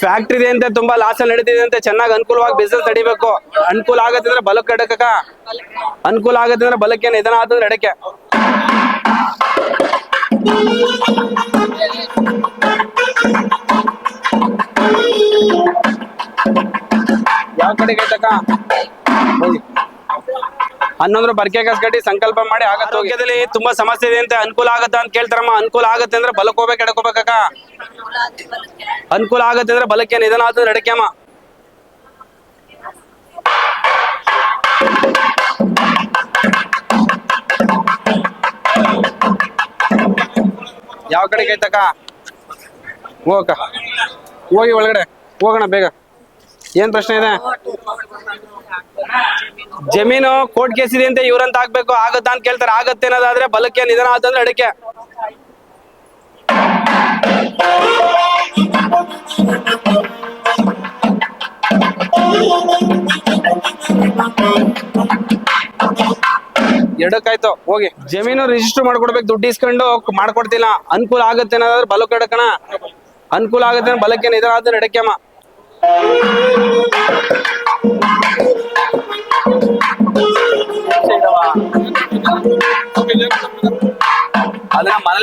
Factory ಅಂತ ತುಂಬಾ loss ನಡೀತಿದೆ ಅಂತ ಚೆನ್ನಾಗಿ ಅನುಕೂಲವಾಗಿ ಬಿಸ್ನೆಸ್ ನಡಿಬೇಕು. ಅನುಕೂಲ ಆಗತ್ತೆ ಅಂದ್ರೆ ಬಲಕ್ಕೆ ಎಡಕಕ್ಕ ಅನುಕೂಲ ಆಗತ್ತೆ ಅಂದ್ರೆ ಬಲಕ್ಕೆ ನಿಧಾನ ಆತಂದ್ರೆ ಎಡಕ್ಕೆ ಯಾವ ಕಡೆಗೆ ಐತಕ್ಕ ಹೋಗಿ ಹನ್ನೊಂದ್ರ ಬರ್ಕೆ ಕಸ್ಕಟ್ಟಿ ಸಂಕಲ್ಪ ಮಾಡಿ ಆಗತ್ತೆ ಆರೋಗ್ಯದಲ್ಲಿ ತುಂಬಾ ಸಮಸ್ಯೆ ಇದೆ ಅಂತ ಅನುಕೂಲ ಆಗತ್ತ ಅಂತ ಕೇಳ್ತಾರಮ್ಮ. ಅನುಕೂಲ ಆಗತ್ತೆ ಅಂದ್ರೆ ಬಲಕ್ ಹೋಗ್ಬೇಕು ಎಡಕೋಬೇಕ ಅನುಕೂಲ ಆಗತ್ತೆ ಅಂದ್ರೆ ಬಲಕ್ಕೆ ನಿಧಾನ ಅಮ್ಮ ಯಾವ ಕಡೆಗೆ ಐತಕ್ಕ? ಹೋಗಕ್ಕ. ಹೋಗಿ ಒಳಗಡೆ. ಹೋಗೋಣ ಬೇಗ. ಏನ್ ಪ್ರಶ್ನೆ ಇದೆ? ಜಮೀನು ಕೋರ್ಟ್ ಕೇಸ್ ಇದೆ ಅಂತ ಇವ್ರಂತ ಹಾಕ್ಬೇಕು, ಆಗತ್ತಾ ಅಂತ ಕೇಳ್ತಾರೆ. ಆಗತ್ತೆ ಅನ್ನೋದಾದ್ರೆ ಬಲಕ್ಕೆ ನಿಧನ ಆತಂದ್ರೆ ಅಡಕೆ ಎಡಕ್ಕಾಯ್ತು ಹೋಗಿ. ಜಮೀನು ರಿಜಿಸ್ಟರ್ ಮಾಡ್ಕೊಡ್ಬೇಕು, ದುಡ್ಡು ಇಸ್ಕೊಂಡು ಮಾಡ್ಕೊಡ್ತಿಲ್ಲ. ಅನುಕೂಲ ಆಗತ್ತೆ ಅನ್ನೋದಾದ್ರೆ ಬಲಕ್ಕೆ ಎಡಕಣ ಅನುಕೂಲ ಆಗತ್ತೆ ಬಲಕ್ಕೆ ನಿಧಾನ ಆದ್ರೆ அதெல்லாம் மணல்